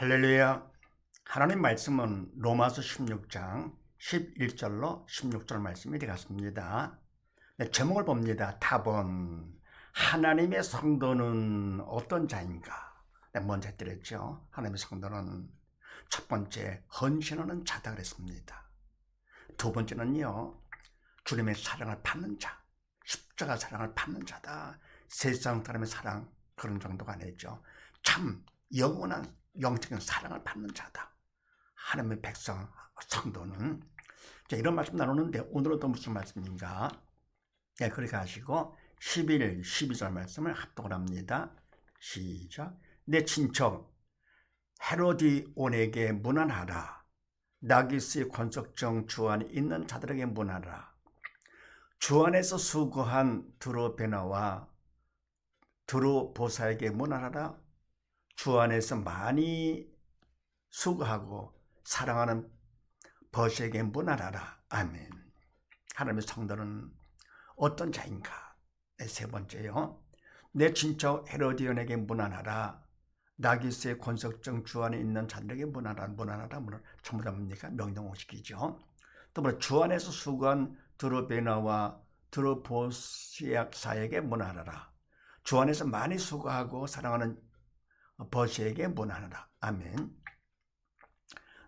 할렐루야. 하나님 말씀은 로마서 16장 11절로 16절 말씀이 되겠습니다. 네, 제목을 봅니다. 답은 하나님의 성도는 어떤 자인가? 네, 먼저 드렸죠. 하나님의 성도는 첫 번째 헌신하는 자다 그랬습니다. 두 번째는요. 주님의 사랑을 받는 자. 십자가 사랑을 받는 자다. 세상 사람의 사랑 그런 정도가 아니죠. 참 영원한 영적인 사랑을 받는 자다. 하나님의 백성 성도는 자, 이런 말씀 나누는데 오늘은 또 무슨 말씀인가? 예, 그렇게 하시고 11, 12절 말씀을 합독을 합니다. 시작. 내 친척 헤로디온에게 문안하라. 나기스의 권속정 주 안에 있는 자들에게 문하라. 주 안에서 수고한 드로베나와 드로보사에게 문하라. 주 안에서 많이 수고하고 사랑하는 버시에게 문안하라. 아멘. 하나님의 성도는 어떤 자인가? 네, 세 번째요. 내 친척 헤로디온에게 문안하라. 나기스의 권석정 주 안에 있는 자들에게 문안하라. 문안하라. 문안 전부 다 뭡니까? 명령호식이죠. 또 뭐라 주 안에서 수고한 드로베나와 드로보시악사에게 문안하라. 주 안에서 많이 수고하고 사랑하는 버시에게 문안하라. 아멘.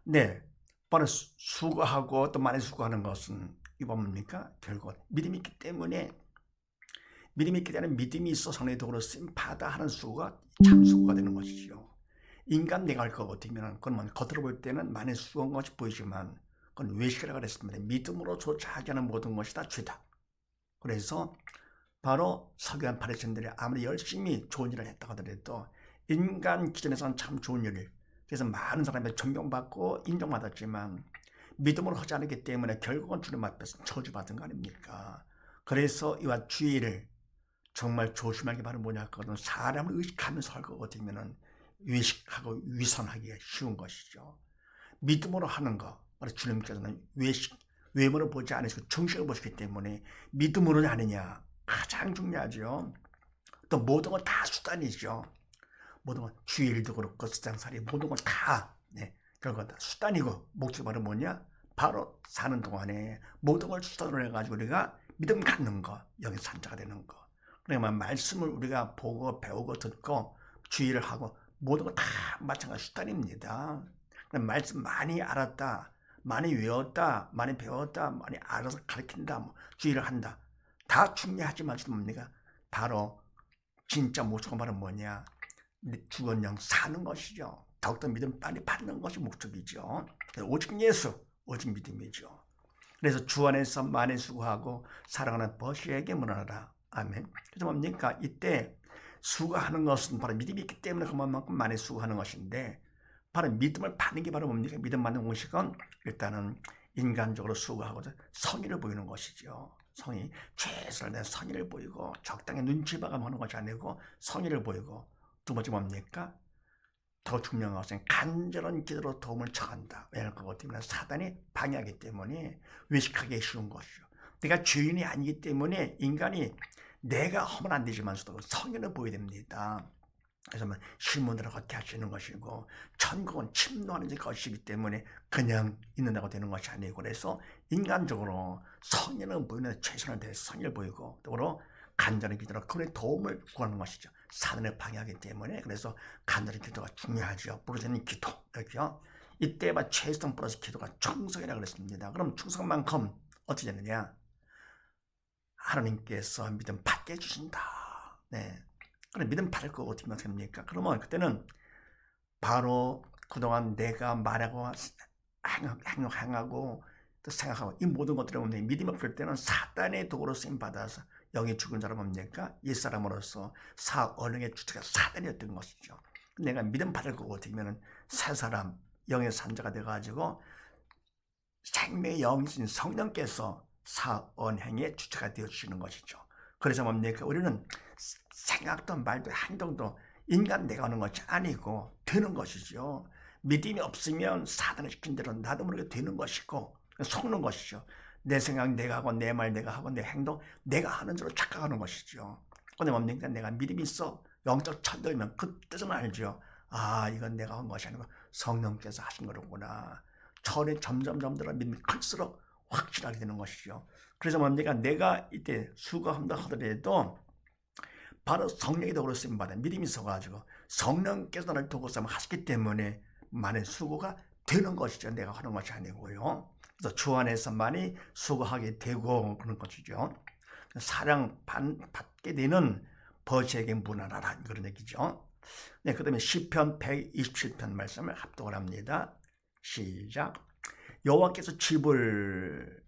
네. 바로 수고하고 또 많이 수고하는 것은 이거 뭡니까? 결국 믿음이 있기 때문에 믿음이 있기 때문에 믿음이 있어 성례적으로 쓰임 받아 하는 수고가 참 수고가 되는 것이죠. 인간 내가 할 것 같으면 그건 뭐 겉으로 볼 때는 많이 수고한 것이 보이지만 그건 외식이라고 그랬습니다. 믿음으로 조차 하지 않은 모든 것이 다 죄다. 그래서 바로 서기관 바리새인들이 아무리 열심히 좋은 일을 했다고 하더라도 인간 기준에서는 참 좋은 일을 그래서 많은 사람이 존경받고 인정받았지만 믿음으로 하지 않았기 때문에 결국은 주님 앞에서 저주받은 거 아닙니까? 그래서 이와 주의를 정말 조심하기 바로 뭐냐 하거든 사람을 의식하면서 할것 같으면은 외식하고 위선하기가 쉬운 것이죠. 믿음으로 하는 거 바로 주님께서는 외식 외모를 보지 않으시고 정식을 보시기 때문에 믿음으로 하느냐 가장 중요하죠. 또 모든 건 다 수단이죠. 모든 건 주일도 그렇고 세상살이 모든 건다 네, 결국 다 수단이고 목적이 바로 뭐냐? 바로 사는 동안에 모든 걸 수단으로 해가지고 우리가 믿음 갖는 거 여기 산자가 되는 거. 그러면 말씀을 우리가 보고 배우고 듣고 주의를 하고 모든 건다 마찬가지 수단입니다. 말씀 많이 알았다, 많이 외웠다, 많이 배웠다, 많이 알아서 가르친다, 뭐 주의를 한다. 다 중요하지만 뭡니까? 바로 진짜 목적은 바로 뭐냐? 죽은 영 사는 것이죠. 더욱더 믿음 빨리 받는 것이 목적이죠. 오직 예수, 오직 믿음이죠. 그래서 주 안에서 많이 수고하고 사랑하는 버시에게 문안하라. 아멘. 그래서 뭡니까? 이때 수고하는 것은 바로 믿음이 있기 때문에 그만큼 많이 수고하는 것인데 바로 믿음을 받는 게 바로 뭡니까? 믿음 받는 공식은 일단은 인간적으로 수고하고 성의를 보이는 것이죠. 성의 최선을 내 성의를 보이고 적당히 눈치 봐가며 하는 것이 아니고 성의를 보이고 두 번째 뭡니까? 더 중요한 것은 간절한 기도로 도움을 청한다. 왜냐하면 그것 때문에 사단이 방해하기 때문에 외식하기 쉬운 것이죠. 내가 주인이 아니기 때문에 인간이 내가 하면 안 되지만서도 성의를 보여야 됩니다. 그래서 뭐 신문들을 걷게 하시는 것이고 천국은 침노하는 것이기 때문에 그냥 있는다고 되는 것이 아니고 그래서 인간적으로 성의는 보이는 최선을 다해서 성의를 보이고 또 간절한 기도로 그의 도움을 구하는 것이죠. 사단을 방해하기 때문에 그래서 간절한 기도가 중요하죠. 부르짖는 기도 이렇게요. 이때만 최선 플러스 기도가 충성이라 그랬습니다. 그럼 충성만큼 어떻게 되느냐? 하나님께서 믿음 받게 해주신다. 네. 그럼 믿음 받을 거 어떻게 됩니까? 그러면 그때는 바로 그동안 내가 말하고 행하고 또 생각하고 이 모든 것들을 보면 믿음 없을 때는 사단의 도구로 쓰임 받아서 영이 죽은 자로 뭡니까? 옛사람으로서 사 언행의 주체가 사단이었던 것이죠. 내가 믿음 받을 거 같으면 새 사람 영의 산자가 돼가지고 생명의 영이신 성령께서 사언행의 주체가 되어주시는 것이죠. 그래서 뭡니까? 우리는 생각도 말도 행동도 인간 내가 하는 것이 아니고 되는 것이죠. 믿음이 없으면 사단을 시킨 대로 나도 모르게 되는 것이고 속는 것이죠. 내 생각 내가 하고 내 말 내가 하고 내 행동 내가 하는 대로 착각하는 것이죠. 근데 뭡니까? 내가 믿음이 있어 영적 천들면 그때는 알죠. 아 이건 내가 한 것이 아니고 성령께서 하신 거로구나. 철이 점점 점점 믿음이 클수록 확실하게 되는 것이죠. 그래서 뭡니까? 내가 이때 수고한다 하더라도 바로 성령이 도구로 쓰임 받아 믿음이 있어가지고 성령께서 나를 도구 쓰임 하시기 때문에 많은 수고가 되는 것이죠. 내가 하는 것이 아니고요. 그래서 주 안에서만이 수고하게 되고 그런 것이죠. 사랑 받게 되는 버시에게 무난하라 그런 얘기죠. 네, 그 다음에 시편 127편 말씀을 합독을 합니다. 시작. 여호와께서 집을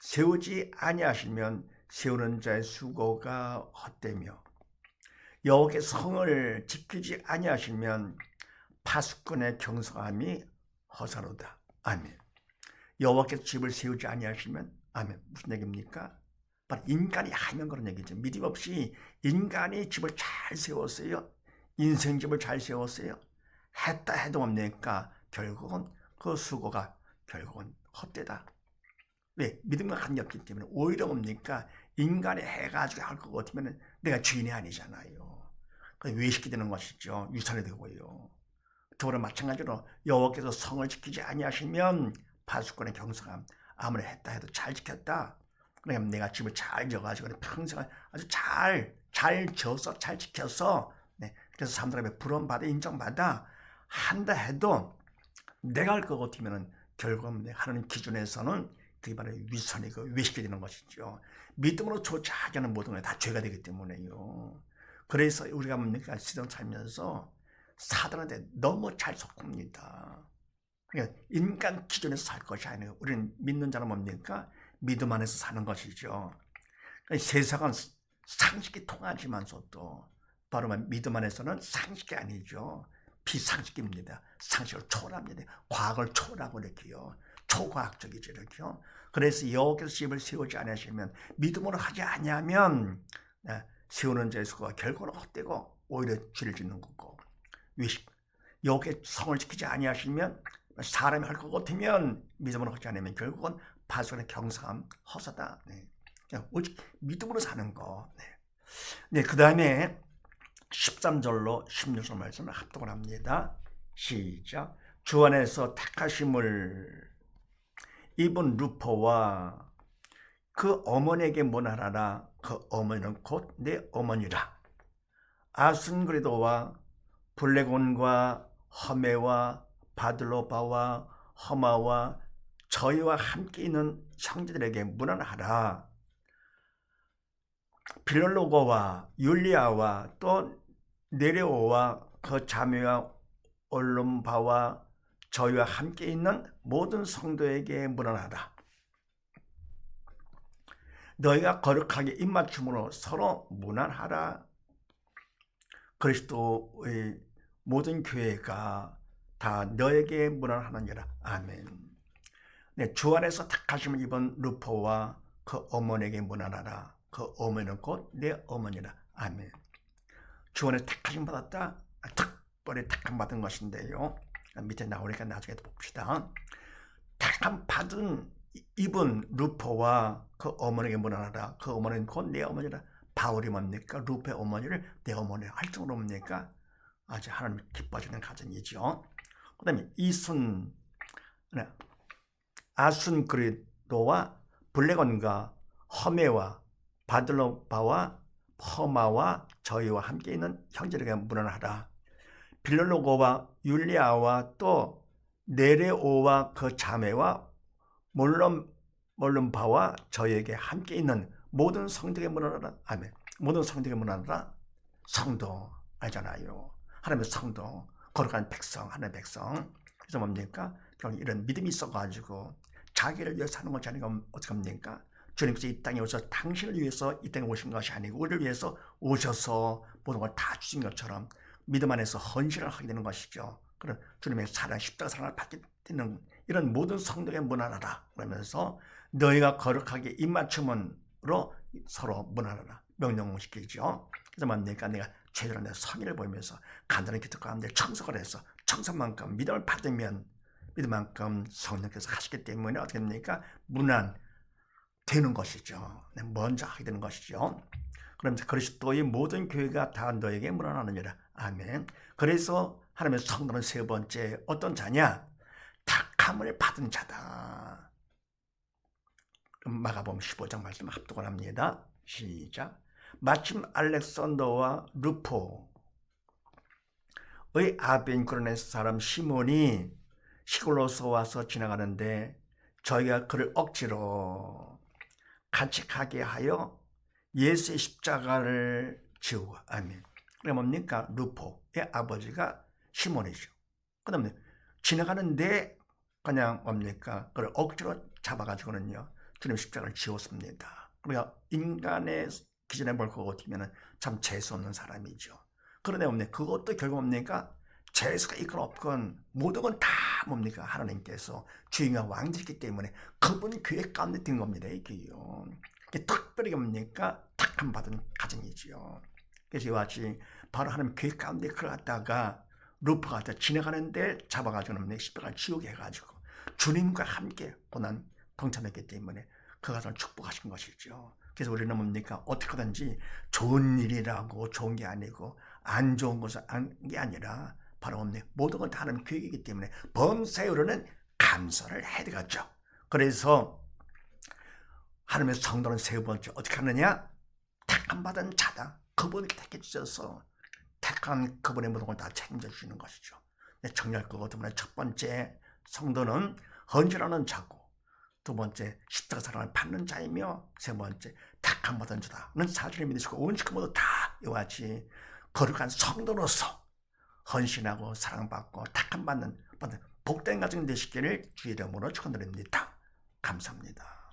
세우지 아니하시면 세우는 자의 수고가 헛되며 여호와께서 성을 지키지 아니하시면 파수꾼의 경성함이 허사로다. 아멘. 여호와께서 집을 세우지 아니하시면 아멘. 무슨 얘기입니까? 바로 인간이 하면 그런 얘기죠. 믿음 없이 인간이 집을 잘 세웠어요. 인생집을 잘 세웠어요. 했다 해도 뭡니까? 결국은 그 수고가 결국은 헛되다. 왜? 믿음과 관계 없기 때문에 오히려 뭡니까? 인간이 해가지고 할 것 같으면 내가 주인이 아니잖아요. 그 외식이 되는 것이죠. 유산이 되고요. 더불어 마찬가지로 여호와께서 성을 지키지 아니하시면 파수꾼의 경성함 아무리 했다 해도 잘 지켰다. 그러면 내가 집을 잘 지어가지고 평생 아주 잘, 잘 지어서 잘 지켜서 네. 그래서 사람들 앞에 부름받아 인정받아 한다 해도 내가 할 것 같으면 결국 하는 기준에서는 그게 바로 위선이고 외식이 되는 것이죠. 믿음으로 조차하지 않은 모든 것다 죄가 되기 때문에요. 그래서 우리가 뭡니까? 시동 살면서 사단한테 너무 잘 속습니다. 그러니까 인간 기준에서 살 것이 아니에요. 우리는 믿는 자는 뭡니까? 믿음 안에서 사는 것이죠. 그러니까 세상은 상식이 통하지만서도 바로 믿음 안에서는 상식이 아니죠. 비상식입니다. 상식을 초월합니다. 과학을 초월하고 이렇게요. 초과학적이죠 이렇게요. 그래서 여호와께서 집을 세우지 않으시면 믿음으로 하지 아니하면 네, 세우는 자의 수고가 결국은 헛되고 오히려 죄를 짓는 거고 위식 여호와께 성을 지키지 아니하시면 사람이 할 것 같으면 믿음으로 하지 않으면 결국은 파수의 경상함 허사다. 네. 오직 믿음으로 사는 거. 네. 네, 그 다음에 13절로 16절 말씀을 합독을 합니다. 시작. 주 안에서 택하심을 입은 루퍼와 그 어머니에게 문하라라. 그 어머니는 곧 내 어머니라. 아순그리도와 블레곤과 허메와 바들로바와 허마와 저희와 함께 있는 형제들에게 문안하라. 빌롤로고와 율리아와 또 네레오와 그 자매와 올롬바와 저희와 함께 있는 모든 성도에게 문안하라. 너희가 거룩하게 입맞춤으로 서로 문안하라. 그리스도의 모든 교회가 다 너에게 문안하느니라. 아멘. 네, 주 안에서 택하심을 입은 루포와 그 어머니에게 문안하라. 그 어머니는 곧 내 어머니라. 아멘. 주 안에 택하심 받았다. 특별히 택함 받은 것인데요. 밑에 나오니까 나중에 봅시다. 택함 받은 입은 루포와 그 어머니에게 문안하라. 그 어머니는 곧 내 어머니라. 바울이 뭡니까? 루페 어머니를 내 어머니 할 정도로 뭡니까? 아주 하나님 기뻐하시는 가정이죠. 그 다음에 이순, 네. 아순 그리도와 블레건과 허메와 바들로바와 퍼마와 저희와 함께 있는 형제들에게 문안하라. 빌로로고와 율리아와 또 네레오와 그 자매와 몰론 몰론바와 저에게 함께 있는 모든 성도에게 문안하라. 아멘. 모든 성도에게 문안하라. 성도 알잖아요. 하나님의 성도, 거룩한 백성, 하나님의 백성. 그래서 뭡니까? 결국 이런 믿음이 있어가지고 자기를 위해서 사는 것이 아니고 어떻게 합니까? 주님께서 이 땅에 오셔서 당신을 위해서 이 땅에 오신 것이 아니고 우리를 위해서 오셔서 모든 걸 다 주신 것처럼 믿음 안에서 헌신을 하게 되는 것이죠. 그런 주님의 사랑, 십자가 사랑을 받게 되는 이런 모든 성도에 문안하라 그러면서 너희가 거룩하게 입맞춤으로 서로 문안하라 명령시키죠. 그래서 뭡니까? 내가 제대로 내 성의를 보이면서 간단한 기도 가운데 청석을 해서 청석만큼 믿음을 받으면 믿음만큼 성령께서 하시기 때문에 어떻게 됩니까? 문안 되는 것이죠. 네, 먼저 하게 되는 것이죠. 그러면서 그리스도의 모든 교회가 다 너에게 문안하느니라. 아멘. 그래서 하나님의 성도는 세 번째 어떤 자냐? 택함을 받은 자다. 마가복음 15장 말씀 합독을 합니다. 시작. 마침 알렉산더와 루포의 아벤 그로네스 사람 시몬이 시골로서 와서 지나가는데 저희가 그를 억지로 같이 가게 하여 예수의 십자가를 지우고 아멘. 그게 뭡니까? 루포의 아버지가 시몬이죠. 그 다음에 지나가는데 그냥 뭡니까? 그걸 억지로 잡아가지고는요. 주님 십자가를 지웠습니다. 우리가 인간의 기준에 볼 거고 어떻게면 참 재수 없는 사람이죠. 그런데 뭡니까? 그것도 결국 뭡니까? 재수가 있건 없건 모든 건 다 뭡니까? 하나님께서 주인과 왕이기 때문에 그분 가운데 든 겁니다. 이게요. 이게 특별히 뭡니까? 택함 받은 가정이지요. 그래서 이와 같이 바로 하나님 계획 가운데 루프가 다 지나가는데 잡아가지고 뭡니까? 십자가를 지우게 해가지고 주님과 함께 고난 동참했기 때문에 그 가정을 축복하신 것이죠. 그래서 우리는 뭡니까? 어떻게든지 좋은 일이라고 좋은 게 아니고 안 좋은 것은 게 아니라 바로 없네. 모든 건다 하나님 계획이기 때문에 범사에오르는 감사를 해야 되겠죠. 그래서 하나님의 성도는 세 번째 어떻게 하느냐? 택함 받은 자다. 그분이 택해 주셔서 택한 그분의 모든 걸 다 책임져 주시는 것이죠. 정리할 것 때문에 첫 번째 성도는 헌신하는 자고 두 번째 십자가 사랑을 받는 자이며 세 번째 택함 받은 자다는 사실을 믿으시고 온식 모두 다 이와 같이 거룩한 성도로서 헌신하고 사랑받고 받는 받는 복된 가정 되시기를 주의 이름으로 축원드립니다. 감사합니다.